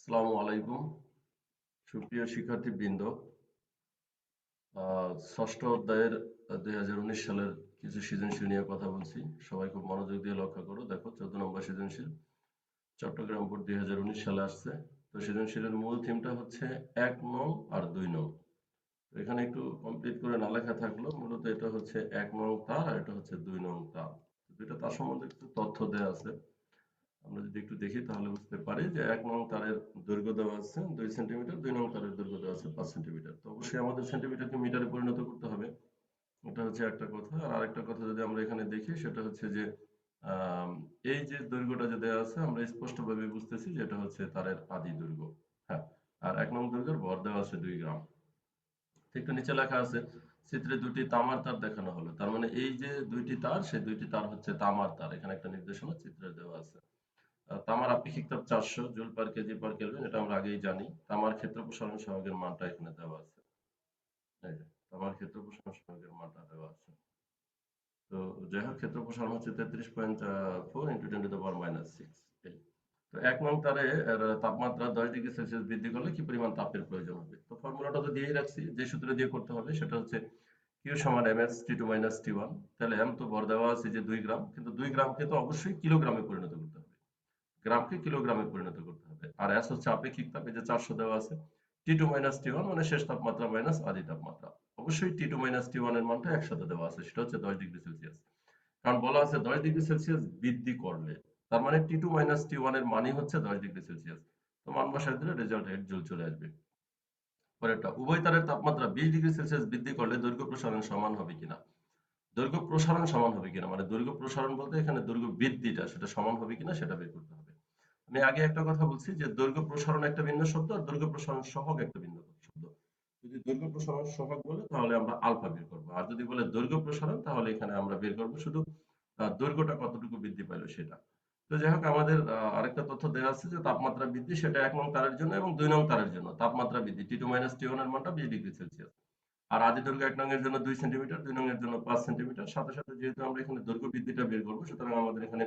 আসসালামু আলাইকুম। সুপ্রিয় শিক্ষার্থী বৃন্দ ষষ্ঠ অধ্যায়ের দুই সালের কিছু সৃজনশীল নিয়ে কথা বলছি। সবাই খুব মনোযোগ দিয়ে লক্ষ্য করো। দেখো, চোদ্দ নম্বর সৃজনশীল, চট্টগ্রাম বোর্ড দুই সালে আসছে। তো সৃজনশীলের মূল থিমটা হচ্ছে এক নং আর দুই নং। এখানে একটু কমপ্লিট করে না লেখা থাকল, মূলত এটা হচ্ছে এক নং তার আর এটা হচ্ছে দুই নং তার। দুইটা তার সম্বন্ধে একটু তথ্য দেওয়া আছে। আমরা যদি একটু দেখি তাহলে বুঝতে পারি যে এক নং তারের দৈর্ঘ্য দেওয়া আছে, দুই সেন্টিমিটার, দুই নং তারের দৈর্ঘ্য দেওয়া আছে পাঁচ সেন্টিমিটার। তো অবশ্যই আমাদের সেন্টিমিটারকে মিটারে পরিণত করতে হবে। এটা হচ্ছে একটা কথা। আর আরেকটা কথা যদি আমরা এখানে দেখি, সেটা হচ্ছে যে এই যে দৈর্ঘ্যটা যে দেওয়া আছে, আমরা স্পষ্টভাবে বুঝতেছি যে এটা হচ্ছে তারের আদি দৈর্ঘ্য। হ্যাঁ আর এক নং দৈর্ঘ্যের ভর দেওয়া আছে দুই গ্রাম। একটু নিচে লেখা আছে চিত্রে দুটি তামার তার দেখানো হলো। তার মানে এই যে দুইটি তার, সেই দুইটি তার হচ্ছে তামার তার। এখানে একটা নির্দেশনা চিত্রে দেওয়া আছে। তামার আপেক্ষিক তাপ চারশো joule per K G per kelvin এটা আমরা আগেই জানি। তামার ক্ষেত্র প্রসারণ সহগের মানটা এখানে দেওয়া আছে। তামার ক্ষেত্র প্রসারণ সহগের মানটা দেওয়া আছে। তো যাই হোক, ক্ষেত্র প্রসারণ হচ্ছে তেত্রিশ point four into ten to the power minus six তো এক নং তারে তাপমাত্রা দশ ডিগ্রি সেলসিয়াস বৃদ্ধি করলে কি পরিমাণ তাপের প্রয়োজন হবে? তো ফর্মুলাটা তো দিয়েই রাখছি, যে সূত্র দিয়ে করতে হবে সেটা হচ্ছে কিউ সমান M S T two minus T one তাহলে এম তো ভর দেওয়া আছে যে দুই গ্রাম, কিন্তু দুই গ্রামকে তো অবশ্যই কিলোগ্রামে পরিণত করতে হবে। গ্রামকে কিলোগ্রামে পরিণত করতে হবে। আর এস হচ্ছে আপেক্ষিক তাপ এই যে চারশো দেওয়া আছে T two minus T one মানে শেষ তাপমাত্রা মাইনাস আদি তাপমাত্রা। অবশ্যই টি টু মাইনাস টি ওয়ানের মানটা একসাথে দেওয়া আছে, সেটা হচ্ছে দশ ডিগ্রি সেলসিয়াস। কারণ বলা আছে দশ ডিগ্রি সেলসিয়াস বৃদ্ধি করলে, তার মানে টি টু মাইনাস টি ওয়ানের মানই হচ্ছে দশ ডিগ্রি সেলসিয়াস। তো মান বসায় দিলে রেজাল্ট এক জুল চলে আসবে। পরেরটা, উভয় তারের তাপমাত্রা বিশ ডিগ্রি সেলসিয়াস বৃদ্ধি করলে দৈর্ঘ্য প্রসারণ সমান হবে কিনা? দৈর্ঘ্য প্রসারণ সমান হবে কিনা? মানে দৈর্ঘ্য প্রসারণ বলতে এখানে দৈর্ঘ্য বৃদ্ধিটা, সেটা সমান হবে কিনা সেটা বের করতে হবে। আমি আগে একটা কথা বলছি যে দৈর্ঘ্য প্রসারণ একটা ভিন্ন শব্দ আর দৈর্ঘ্য প্রসারণ সহগ একটা ভিন্ন শব্দ। যদি দৈর্ঘ্য প্রসারণ সহগ বলে, তাহলে আমরা আলফা বের করব। আর যদি বলে দৈর্ঘ্য প্রসারণ, তাহলে এখানে আমরা বের করব শুধু দৈর্ঘ্যটা কতটুকু বৃদ্ধি পাইলো সেটা। তো যাই হোক, আমাদের আরেকটা তথ্য দেওয়া আছে যে তাপমাত্রা বৃদ্ধি, সেটা এক নং তারের জন্য এবং দুই নং তারের জন্য। তাপমাত্রা বৃদ্ধি টি টু মাইনাস টি ওয়ানের মানটা বিশ ডিগ্রি সেলসিয়াস। আর আদি দৈর্ঘ্য এক নং এর জন্য দুই সেন্টিমিটার, দুই নং এর জন্য পাঁচ সেন্টিমিটার। সাথে সাথে যেহেতু আমরা এখানে দৈর্ঘ্য বৃদ্ধিটা বের করব, সুতরাং আমাদের এখানে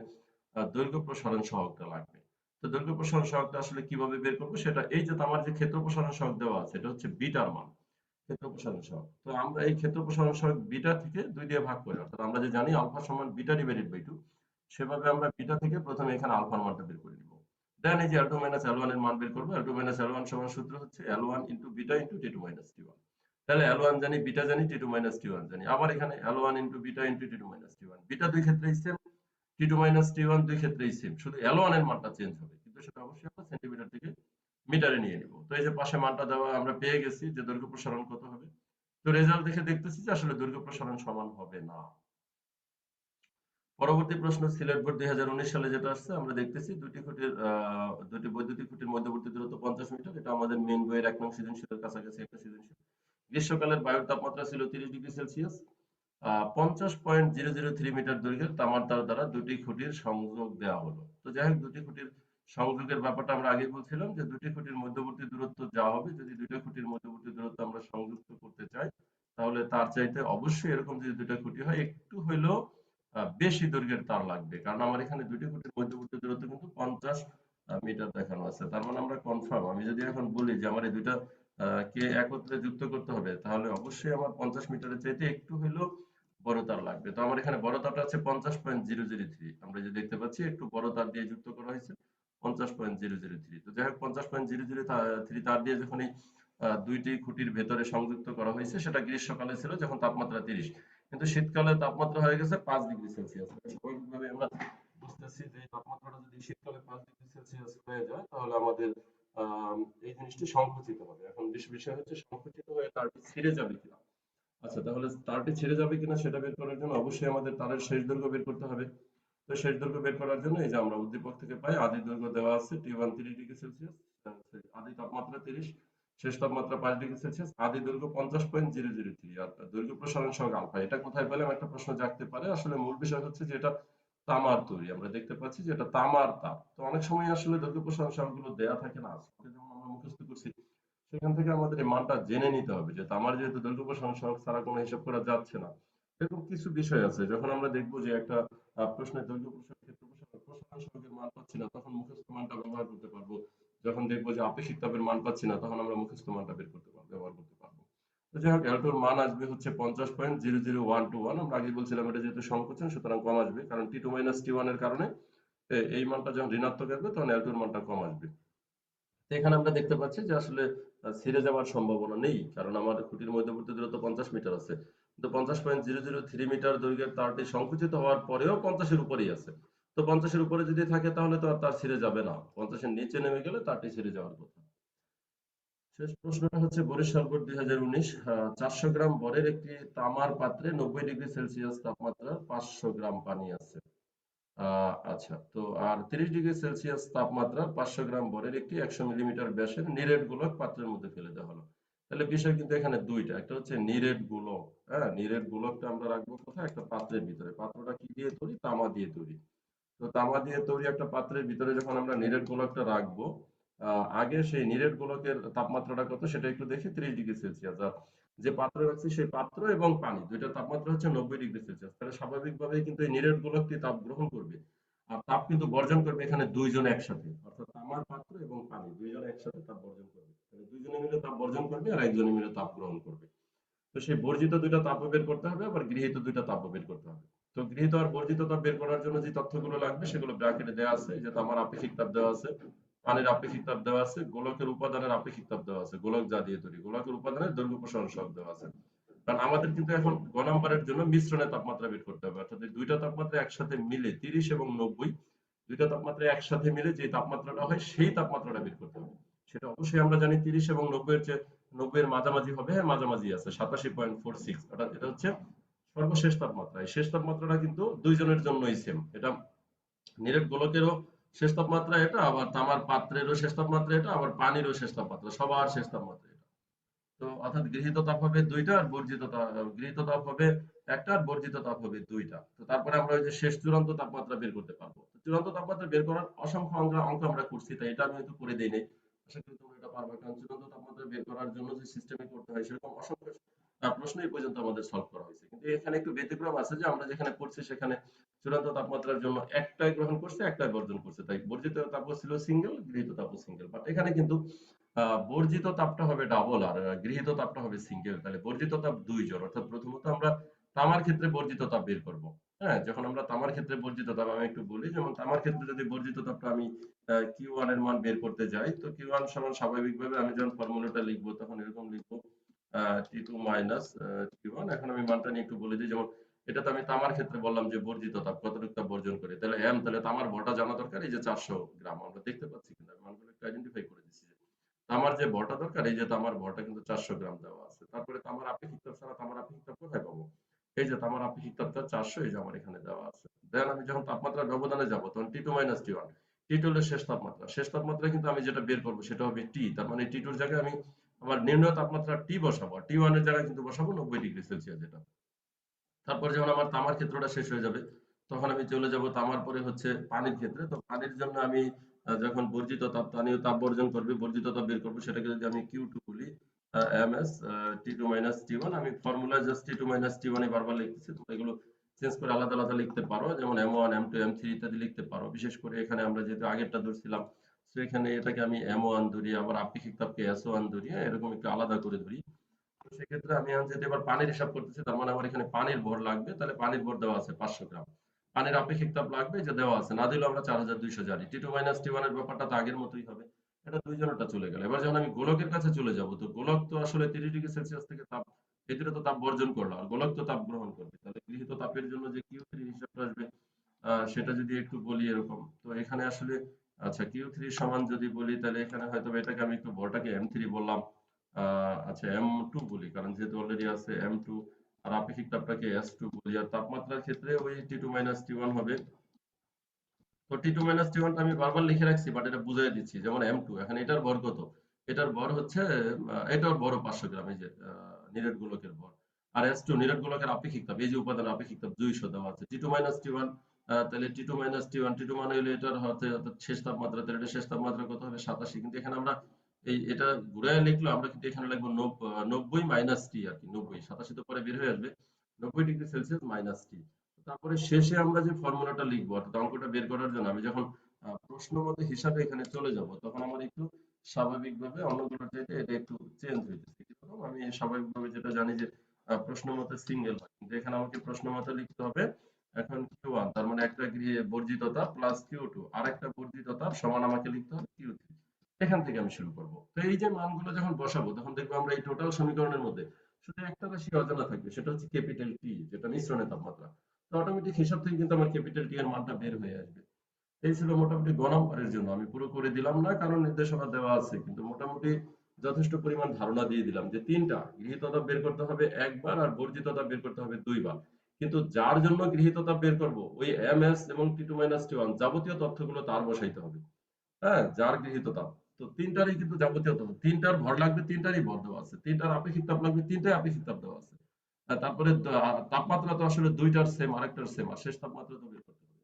দৈর্ঘ্য প্রসারণ সহগটা লাগবে। তো দৈর্ঘ্য প্রসারণ সহগটা আসলে কীভাবে বের করব সেটা, এই যে আমার যে ক্ষেত্র প্রসারণ দেওয়া আছে, এটা হচ্ছে বিটার মান, ক্ষেত্র প্রসারণ তো আমরা এই ক্ষেত্র প্রসারণ বিটা থেকে দুই দিয়ে ভাগ করি, অর্থাৎ আমরা যে জানি আলফা সমান বিটা ডিভাইডেড বাই টু সেভাবে আমরা বিটা থেকে প্রথমে এখানে আলফার মানটা বের করে নিব। দেন এই যে এল টু মাইনাস এল ওয়ানের মান বের করব L two minus L one সমান সূত্র হচ্ছে L one into beta into T two minus T one তাহলে এল ওয়ান জানি, বিটা জানি T two minus T one জানি। আবার এখানে L one into beta into T two minus T one beta দুই ক্ষেত্রেই সেম দুই ক্ষেত্রেই শুধু এর মানটা চেঞ্জ হবে, কিন্তু সেটা অবশ্যই আমরা সেন্টিমিটার থেকে মিটারে নিয়ে নিব। তো এই যে পাশে মানটা দেওয়া আমরা পেয়ে গেছি যে দৈর্ঘ্য প্রসারণ কত হবে। তো রেজাল্ট দেখে দেখতেছি যে আসলে দৈর্ঘ্য প্রসারণ সমান হবে না। পরবর্তী প্রশ্ন, সিলেট বোর্ড দুই হাজার উনিশ সালে যেটা আসছে, আমরা দেখতেছি দুটি খুঁটির দুটি বৈদ্যুতিক খুঁটির মধ্যবর্তী দূরত্ব পঞ্চাশ মিটার। এটা আমাদের মেন বইয়ের এক নং কাছাকাছি একটা সৃজনশীল। গ্রীষ্মকালের বায়ুর তাপমাত্রা ছিল তিরিশ ডিগ্রি সেলসিয়াস। পঞ্চাশ পয়েন্ট মিটার দৈর্ঘ্যের তামার তার দ্বারা দুটি খুঁটির সংযোগ দেওয়া হলো। তো যাই হোক, দুটি খুঁটির সংযোগের ব্যাপারটা আমরা আগে বলছিলাম যে দুটি খুঁটির মধ্যবর্তী দূরত্ব যা হবে, যদি খুঁটির মধ্যবর্তী দূরত্ব আমরা সংযুক্ত করতে চাই, তাহলে তার চাইতে অবশ্যই এরকম যদি দুইটা খুঁটি হয়, একটু হইলেও বেশি দৈর্ঘ্যের তার লাগবে। কারণ আমার এখানে দুটি খুঁটির মধ্যবর্তী দূরত্ব কিন্তু পঞ্চাশ মিটার দেখানো আছে। তার মানে আমরা কনফার্ম আমি যদি এখন বলি যে আমার এই দুইটা কে একত্রে যুক্ত করতে হবে, তাহলে অবশ্যই আমার পঞ্চাশ মিটারের চাইতে একটু হইলেও বড় তার লাগবে। তো আমার এখানে বড় তারটা আছে পঞ্চাশ পয়েন্ট জিরো জিরো থ্রি আমরা যে দেখতে পাচ্ছি, একটু বড় তার দিয়ে যুক্ত করা হয়েছে, পঞ্চাশ পয়েন্ট জিরো জিরো থ্রি তো যাই হোক, পঞ্চাশ পয়েন্ট জিরো জিরো থ্রি তার দিয়ে যখন এই দুইটি খুঁটির ভেতরে সংযুক্ত করা হয়েছে, সেটা গ্রীষ্মকালে ছিল, যখন তাপমাত্রা তিরিশ। কিন্তু শীতকালে তাপমাত্রা হয়ে গেছে পাঁচ ডিগ্রি সেলসিয়াস। স্বাভাবিকভাবে আমরা বুঝতেছি যে তাপমাত্রাটা যদি শীতকালে পাঁচ ডিগ্রি সেলসিয়াস হয়ে যায়, তাহলে আমাদের এই জিনিসটি সংকুচিত হবে। এখন বিষয় হচ্ছে সংকুচিত হয়ে তারটি ছিঁড়ে যাবে কিনা। আচ্ছা তাহলে তারটি ছিঁড়ে যাবে কিনা সেটা বের করার জন্য অবশ্যই আমাদের তারের শেষ দৈর্ঘ্য বের করতে হবে। তো শেষ দৈর্ঘ্য বের করার জন্য এই যে আমরা উদ্দীপক থেকে পাই, আদি দৈর্ঘ্য দেওয়া আছে টি ওয়ান তিরিশ ডিগ্রি সেলসিয়াস আদি তাপমাত্রা তিরিশ, শেষ তাপমাত্রা পাঁচ ডিগ্রি সেলসিয়াস, আদি দৈর্ঘ্য পঞ্চাশ পয়েন্ট জিরো জিরো থ্রি আর দৈর্ঘ্য প্রসারণ সহগ আলফা। এটা কোথায় পেলাম? একটা প্রশ্ন জাগতে পারে। আসলে মূল বিষয় হচ্ছে যে এটা তামার তৈরি। আমরা দেখতে পাচ্ছি যে এটা তামার তাপ। তো অনেক সময় আসলে দৈর্ঘ্য প্রসারণ সহগগুলো দেয়া থাকে না। যেমন আমরা মুখস্থ করছি সেখান থেকে আমাদের এই মানটা জেনে নিতে হবে যে তামার যেহেতু প্রসারণ সহগ ছাড়া কোনো হিসাব করা যাচ্ছে না। এরকম কিছু বিষয় আছে, যখন আমরা দেখব যে একটা প্রসারণ প্রসারণ মান পাচ্ছি না, তখন মুখস্থ মানটা ব্যবহার করতে পারব। যখন দেখব যে আপেক্ষিক তাপের মান পাচ্ছি না, তখন আমরা মুখস্থ মানটা বের করতে পারব ব্যবহার করতে পারব। যাই হোক, অ্যালটোর মান আসবে হচ্ছে পঞ্চাশ point zero zero one two one. আমরা আগে বলছিলাম এটা যেহেতু সংকোচন, সুতরাং কম আসবে, কারণ টি টু মাইনাস টি ওয়ানের কারণে এই মানটা যখন ঋণাত্মক আসবে, তখন অ্যালটোর মানটা কম আসবে। এখানে আমরা দেখতে পাচ্ছি যে আসলে ছিঁড়ে যাওয়ার সম্ভাবনা নেই। কারণ আমার খুঁটির মধ্যবর্তী দূরত্ব পঞ্চাশ মিটার আছে। তো পঞ্চাশ point zero zero three metre দৈর্ঘ্যের তারটি সংকুচিত হওয়ার পরেও পঞ্চাশের উপরেই আছে। তো পঞ্চাশের উপরে যদি থাকে তাহলে তো আর তার ছিঁড়ে যাবে না। পঞ্চাশের নিচে নেমে গেলে তারটি ছিঁড়ে যাওয়ার কথা। শেষ প্রশ্নটা হচ্ছে বরিশাল বোর্ড দুই হাজার উনিশ চারশো গ্রাম বরের একটি তামার পাত্রে নব্বই ডিগ্রি সেলসিয়াস তাপমাত্রা পাঁচশো গ্রাম পানি আছে। আচ্ছা। তো আর তিরিশ ডিগ্রি সেলসিয়াস গ্রাম একটি একশো মিলিমিটার ব্যাসের নিরেট গোলক পাত্রের মধ্যে ফেলে দেওয়া হলো। তাহলে বিষয় কিন্তু এখানে দুইটা। একটা হচ্ছে নিরেট গোলক হ্যাঁ? নিরেট গোলকটা আমরা রাখব কোথায়? একটা পাত্রের ভিতরে। পাত্রটা কি দিয়ে তৈরি? তামা দিয়ে তৈরি। তো তামা দিয়ে তৈরি একটা পাত্রের ভিতরে যখন আমরা নিরেট গোলকটা রাখব আগে সেই নিরেট গোলকের তাপমাত্রাটা কত? সেটা একটু দেখি ত্রিশ ডিগ্রি সেলসিয়াস। আর যে পাত্র রাখছি সেই পাত্র এবং পানি, দুইটার তাপমাত্রা হচ্ছে নব্বই ডিগ্রি সেলসিয়াস। তাহলে স্বাভাবিকভাবেই কিন্তু এই নিরেট গোলকটি তাপ গ্রহণ করবে। আর তাপ কিন্তু বর্জন করবে এখানে দুইজন একসাথে, অর্থাৎ তামার পাত্র এবং পানি, দুইজন একসাথে তাপ বর্জন করবে। তাহলে দুইজনে মিলে তাপ বর্জন করবে আর একজনে মিলে তাপ গ্রহণ করবে। তো সেই বর্জিত দুইটা তাপ বের করতে হবে, আবার গৃহীত দুইটা তাপ বের করতে হবে। তো গৃহীত আর বর্জিত তাপ বের করার জন্য যে তথ্যগুলো লাগবে সেগুলো ব্র্যাকেটে দেওয়া আছে যে তামার আপেক্ষিক তাপ দেওয়া আছে। পানির আপেক্ষিক তাপ দেওয়া আছে, গোলকের উপাদানের আপেক্ষিক তাপ দেওয়া আছে, গোলক যা দিয়ে তৈরি গোলকের উপাদানের দৈর্ঘ্য প্রসারণ সব দেওয়া আছে। কারণ আমাদের কিন্তু এখন গ নাম্বারের জন্য মিশ্রণের তাপমাত্রা বের করতে হবে, অর্থাৎ দুইটা তাপমাত্রা একসাথে মিলে, তিরিশ এবং নব্বই, দুইটা তাপমাত্রা একসাথে মিলে যে তাপমাত্রাটা হয়, সেই তাপমাত্রাটা বের করতে হবে। সেটা অবশ্যই আমরা জানি তিরিশ এবং নব্বই এর চেয়ে নব্বই এর মাঝামাঝি হবে হ্যাঁ মাঝামাঝি আছে, সাতাশি পয়েন্ট ফোর সিক্স, অর্থাৎ এটা হচ্ছে সর্বশেষ তাপমাত্রা। এই শেষ তাপমাত্রাটা কিন্তু দুইজনের জন্যই সেম এটা নিরেট গোলকেরও শেষ তাপমাত্রা এটা, আবার তামার পাত্রেরও শেষ তাপমাত্রা এটা, আবার পানিরও শেষ তাপমাত্রা সবার শেষ তাপমাত্রা এটা। তো অর্থাৎ গৃহীত তাপ হবে দুইটা আর বর্জিত গৃহীত তাপ হবে একটা আর বর্জিত তাপ হবে দুইটা। তো তারপরে আমরা ওই যে শেষ চূড়ান্ত তাপমাত্রা বের করতে পারব। চূড়ান্ত তাপমাত্রা বের করার অসংখ্য অঙ্ক অঙ্ক আমরা করছি, তাই এটা আমি হয়তো করে দেই নাই। আশা করি তোমরা এটা পারবে, কারণ চূড়ান্ত তাপমাত্রা বের করার জন্য যে সিস্টেমে করতে হয়, সেরকম অসংখ্য প্রশ্ন এই পর্যন্ত আমাদের সলভ করা হয়েছে। কিন্তু এখানে একটু ব্যতিক্রম আছে যে আমরা যেখানে পড়ছি সেখানে চূড়ান্ত তাপমাত্রার জন্য একটাই গ্রহণ করছে, একটাই বর্জন করছে। তাই বর্জিত তাপ ছিল সিঙ্গেল গৃহীত তাপ সিঙ্গেল বাট এখানে কিন্তু বর্জিত তাপটা হবে ডাবল আর গৃহীত তাপটা হবে সিঙ্গেল তাহলে বর্জিত তাপ দুই জন অর্থাৎ প্রথমত আমরা তামার ক্ষেত্রে বর্জিত তাপ বের করব। হ্যাঁ যখন আমরা তামার ক্ষেত্রে বর্জিত তাপ, আমি একটু বলি, যেমন তামার ক্ষেত্রে যদি বর্জিত তাপটা আমি কিউ ওয়ানের মান বের করতে যাই, তো কিউ ওয়ান সমান স্বাভাবিকভাবে আমি যখন ফর্মুলাটা লিখব, তখন এরকম লিখব এখন আমি মানটা নিয়ে একটু বলে দিই, যেমন এটা তো আমি তামার ক্ষেত্রে বললাম যে বর্জিত তাপ কতটুকু তাপ বর্জন করে? তাহলে এম তাহলে তামার ভরটা জানা দরকার, এই যে চারশো গ্রাম, আমরা দেখতে পাচ্ছি কিন্তু আমি মানগুলো একটু আইডেন্টিফাই করে তামার যে ভরটা দরকার, এই যে তামার ভরটা কিন্তু চারশো গ্রাম দেওয়া আছে। তারপরে তামার আপেক্ষিক তাপ ছাড়া তামার আপেক্ষিক তাপ কোথায় পাবো? এই যে তামার আপেক্ষিক এই যে আমার এখানে দেওয়া আছে। দেন আমি যখন তাপমাত্রার ব্যবধানে যাব, তখন টি মাইনাস টি ওয়ান হলো শেষ তাপমাত্রা। শেষ তাপমাত্রা কিন্তু আমি যেটা বের করব, সেটা হবে টি তার মানে টি টুর জায়গায় আমি আমার নির্ণয় তাপমাত্রা টি বসাবো। টি ওয়ানের জায়গায় কিন্তু বসাবো নব্বই ডিগ্রি সেলসিয়াস যেটা। তারপর যখন আমার তামার ক্ষেত্রটা শেষ হয়ে যাবে, তখন আমি চলে যাব তামার পরে হচ্ছে পানির ক্ষেত্রে। তো পানির জন্য আমি যখন বর্জিত তাপ, পানীয় তাপ বর্জন করবে, বর্জিত তাপ বের করব, সেটাকে যদি আমি কিউ টু বলি M S T two minus T one আমি formula just T two minus T one বারবার লিখতেছি, তোমরা এগুলো চেঞ্জ করে আলাদা আলাদা লিখতে পারো, যেমন M one M two M three ইত্যাদি লিখতে পারো। বিশেষ করে এখানে আমরা যেহেতু আগেরটা ধরছিলাম তো এখানে এটাকে আমি এম ওয়ান ধরি আবার আপেক্ষিক তাপকে এস ওয়ান ধরি হ্যাঁ, এরকম একটু আলাদা করে ধরি। তো সেক্ষেত্রে আমি যেহেতু এবার পানির হিসাব করতেছি তার মানে আমার এখানে পানির ভর লাগবে তাহলে পানির ভর দেওয়া আছে পাঁচশো গ্রাম। পানির আপেক্ষিক তাপ লাগবে যে দেওয়া আছে না দিলেও আমরা চার হাজার দুইশো জানি টি টু মাইনাস টি ওয়ানের ব্যাপারটা তো আগের মতোই হবে এটা দুইজনেরটা চলে গেল। এবার যখন আমি গোলকের কাছে চলে যাব তো গোলক তো আসলে তিরিশ ডিগ্রি সেলসিয়াস থেকে তাপ ভিতরে তো তাপ বর্জন করল আর গোলক তো তাপ গ্রহণ করবে। তাহলে গৃহীত তাপের জন্য যে কিউ থ্রি হিসাবটা আসবে সেটা যদি একটু বলি এরকম তো এখানে আসলে আচ্ছা কিউ থ্রি সমান যদি বলি, তাহলে এখানে হয়তো এটাকে আমি একটু ভরটাকে এম থ্রি বললাম। আচ্ছা এম টু বলি, কারণ যেহেতু অলরেডি আছে এম টু আর আপেক্ষিক তাপটাকে এস টু বলি, আর তাপমাত্রার ক্ষেত্রে ওই T two minus T one হবে। তো টি টু মাইনাস টি আমি বারবার লিখে রাখছি বাট এটা বুঝাই দিচ্ছি, যেমন এম টু এখন এটার ভর কত? এটার ভর হচ্ছে এটার ভরও পাঁচশো গ্রাম, এই যে নিরেট গোলকের ভর। আর এস টু নিরেট গোলকের আপেক্ষিক তাপ, এই যে উপাদান আপেক্ষিক তাপ দুইশো দেওয়া আছে। T two minus T one তাহলে T two minus T one T two মানে হলো এটার হচ্ছে অর্থাৎ শেষ তাপমাত্রা, তাহলে শেষ তাপমাত্রা কত হবে? সাতাশি। কিন্তু এখানে আমরা এই এটা ঘুরায় লিখলো আমরা কিন্তু এখানে লিখব নব্বই মাইনাস টি আর কি, নব্বই। সাতাশি তো পরে বের হয়ে আসবে। নব্বই ডিগ্রি সেলসিয়াস মাইনাস টি তারপরে শেষে আমরা যে ফর্মুলাটা লিখব, অর্থাৎ অঙ্কটা বের করার জন্য, আমি যখন প্রশ্ন মতে হিসাবে এখানে চলে যাব, তখন আমার একটু স্বাভাবিকভাবে অন্যগুলোর চাইতে এটা একটু চেঞ্জ হইতেছে কীরকম আমি স্বাভাবিকভাবে যেটা জানি যে প্রশ্ন মতে সিঙ্গেল হয়। কিন্তু এখানে আমাকে প্রশ্ন মতে লিখতে হবে এখন কিউ তার মানে একটা গৃহে বর্জিততা প্লাস সমান আমাকে লিখতে হবে এখান থেকে আমি শুরু করব। তো এই যে মানগুলো যখন বসাবো, তখন আমরা এই টোটাল সমীকরণের মধ্যে শুধু একটা রাশি অজানা থাকবে, সেটা হচ্ছে ক্যাপিটাল যেটা মিশ্রণের তাপমাত্রা। তো অটোমেটিক হিসাব থেকে কিন্তু আমার ক্যাপিটাল এর মানটা বের হয়ে আসবে। এই ছিল মোটামুটি গ নাম্বারের জন্য। আমি পুরো করে দিলাম না, কারণ নির্দেশনা দেওয়া আছে, কিন্তু মোটামুটি যথেষ্ট পরিমাণ ধারণা দিয়ে দিলাম যে তিনটা, গৃহীততা বের করতে হবে একবার আর বর্জিততা বের করতে হবে দুইবার। কিন্তু যার জন্য গৃহীততা বের করব, ওই এম এস এবং T two minus T one যাবতীয় তথ্যগুলো তার বসাইতে হবে। হ্যাঁ যার গৃহীততা। তো তিনটারই কিন্তু যাবতীয় তথ্য। তিনটার ভর লাগবে, তিনটারই ভর দেওয়া আছে। তিনটার আপেক্ষিক তাপ লাগবে, তিনটাই আপেক্ষিক তাপ দেওয়া আছে। আর তারপরে তাপমাত্রা তো আসলে দুইটার সেম আরেকটার সেম আর শেষ তাপমাত্রা তো বের করতে হবে।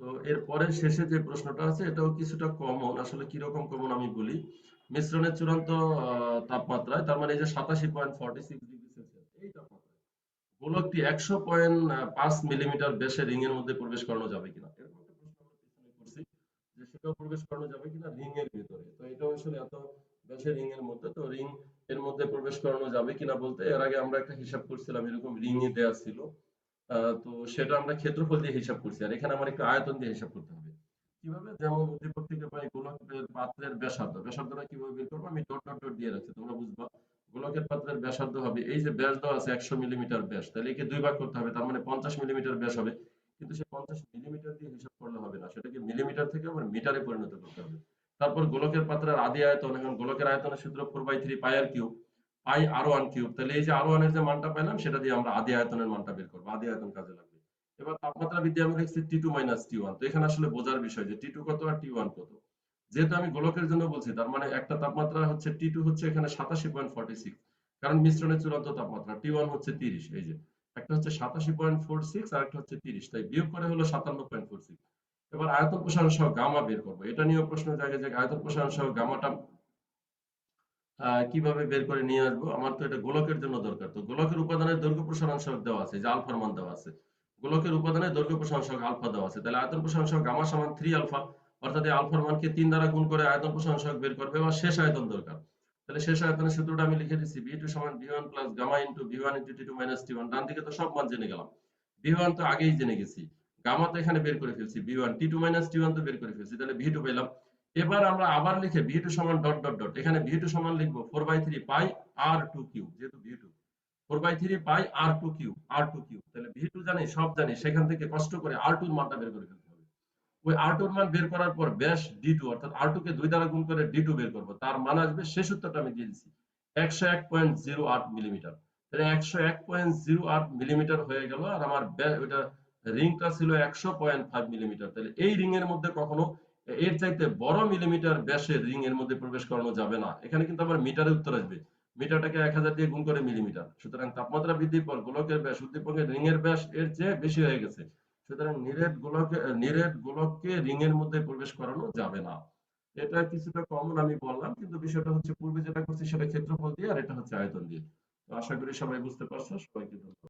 তো এরপরে শেষে যে প্রশ্নটা আছে, এটাও কিছুটা কমন আসলে কীরকম কমন আমি বলি। মিশ্রণের চূড়ান্ত তাপমাত্রায়, তার মানে এই যে সাতাশি point forty six degree Celsius এই তাপমাত্রায় গোলকটি একশো পয়েন্ট পাঁচ মিলিমিটার রিং এর মধ্যে প্রবেশ করানো যাবে কিনা? এরকম একটা প্রশ্ন আমরা করছি যে সেটাও প্রবেশ করানো যাবে কিনা রিং এর ভিতরে? তো এটা আসলে এত রিং এর মধ্যে, তো রিং এর মধ্যে প্রবেশ করানো যাবে কিনা বলতে এর আগে আমরা একটা হিসাব করছিলাম এরকম রিং এ ছিল তো সেটা আমরা ক্ষেত্রফল দিয়ে হিসাব করছি। আর এখানে আমার একটু আয়তন দিয়ে হিসাব করতে হবে। কীভাবে যেমন উদ্দীপক থেকে পাই গোলকের পাত্রের ব্যাসার্ধ, ব্যাসার্ধটা কীভাবে বের করব? আমি ডট ডট ডট দিয়ে রাখছি, তোমরা বুঝবা। গোলকের পাত্রের ব্যাসার্ধ হবে, এই যে ব্যাস দেওয়া আছে একশো মিলিমিটার ব্যাস, তাহলে একে দুই ভাগ করতে হবে, তার মানে পঞ্চাশ মিলিমিটার ব্যাস হবে, কিন্তু সে পঞ্চাশ মিলিমিটার দিয়ে হিসাব করলে হবে না, সেটাকে মিলিমিটার থেকে আবার মিটারে পরিণত করতে হবে। তারপর গোলকের পাত্রের আদি আয়তন, এখন গোলকের আয়তনের সূত্র four by three pi R cube pi R one cube তাহলে এই যে আর ওয়ানের যে মানটা পাইলাম, সেটা দিয়ে আমরা আদি আয়তনের মানটা বের করব, আদি আয়তন কাজে লাগবে। এবার তাপমাত্রা বৃদ্ধি আমি লিখছি T two minus T one তো এখানে আসলে বোঝার বিষয় যে টি টু কত আর টি ওয়ান কত। যেহেতু আমি গোলকের জন্য বলছি, তার মানে একটা তাপমাত্রা হচ্ছে টি টু হচ্ছে এখানে সাতাশি পয়েন্ট ফর্টি সিক্স কারণ মিশ্রণের চূড়ান্ত তাপমাত্রা টি ওয়ান হচ্ছে তিরিশ, এই যে। একটা হচ্ছে সাতাশি পয়েন্ট ফোর সিক্স আর একটা হচ্ছে তিরিশ, তাই বিয়োগ করে হলো সাতান্ন পয়েন্ট ফোর সিক্স এবার আয়তন প্রসারণ সহ গামা বের করব। এটা নিয়েও প্রশ্ন জাগে যে আয়তন প্রসারণ সহ গামাটা কীভাবে বের করে নিয়ে আসব? আমার তো এটা গোলকের জন্য দরকার। তো গোলকের উপাদানের দৈর্ঘ্য প্রসারণ সহগ দেওয়া আছে, যে আলফার মান দেওয়া আছে। গোলকের উপাদানের দৈর্ঘ্য প্রসারণ সহগ আলফা দেওয়া আছে। তাহলে আয়তন প্রসারণ সহগ গামা সমান থ্রি আলফা অর্থাৎ এই আলফার মানকে তিন দ্বারা গুণ করে আয়তন প্রসারণ সহগ বের করবে এবার শেষ আয়তন দরকার। তাহলে শেষ আয়তনের সূত্রটা আমি লিখে দিচ্ছি বি টু সমান B one plus gamma into B one into T two minus T one ডান দিকে তো সব মান জেনে গেলাম। বি ওয়ান তো আগেই জেনে গেছি। গামা তো এখানে বের করে ফেলছি B one T two minus T one তো বের করে ফেলছি, তাহলে ভি টু পেলাম। এবার আমরা আবার লিখে ভি টু সমান ডট ডট ডট এখানে ভি টু সমান লিখব four by three pi R two cube যেহেতু V two four by three pi R two cube R two cube তাহলে ভি টু জানি, সব জানি, সেখান থেকে কষ্ট করে আর টুর মানটা বের করে হবে ওই আর টুর মান বের করার পর ব্যাস ডি টু অর্থাৎ আর টু কে দুই দ্বারা গুণ করে ডি টু বের করব। তার মান আসবে শেষ উত্তরটা আমি দিয়ে দিচ্ছি একশো এক পয়েন্ট জিরো আট মিলিমিটার তাহলে একশো এক পয়েন্ট জিরো আট মিলিমিটার হয়ে গেল, আর আমার ওইটা রিংটা ছিল একশো পয়েন্ট ফাইভ মিলিমিটার তাহলে এই রিং এর মধ্যে কখনো, এর চাইতে বড় মিলিমিটার ব্যাসের রিং এর মধ্যে প্রবেশ করানো যাবে না। এখানে কিন্তু আবার মিটারে উত্তর আসবে। মিটারটাকে এক হাজার দিয়ে গুণ করে মিলিমিটার সুতরাং তাপমাত্রা বৃদ্ধির পর গোলকের ব্যাস উদ্দীপকের রিং এর ব্যাস এর চেয়ে বেশি হয়ে গেছে। সুতরাং নিরেট গোলক নিরেট গোলককে রিং এর মধ্যে প্রবেশ করানো যাবে না। এটা কিছুটা কমন আমি বললাম, কিন্তু বিষয়টা হচ্ছে পূর্বে যেটা করছি সেটা ক্ষেত্রফল দিয়ে আর এটা হচ্ছে আয়তন দিয়ে। আশা করি সবাই বুঝতে পারছ, সবাইকে ধন্যবাদ।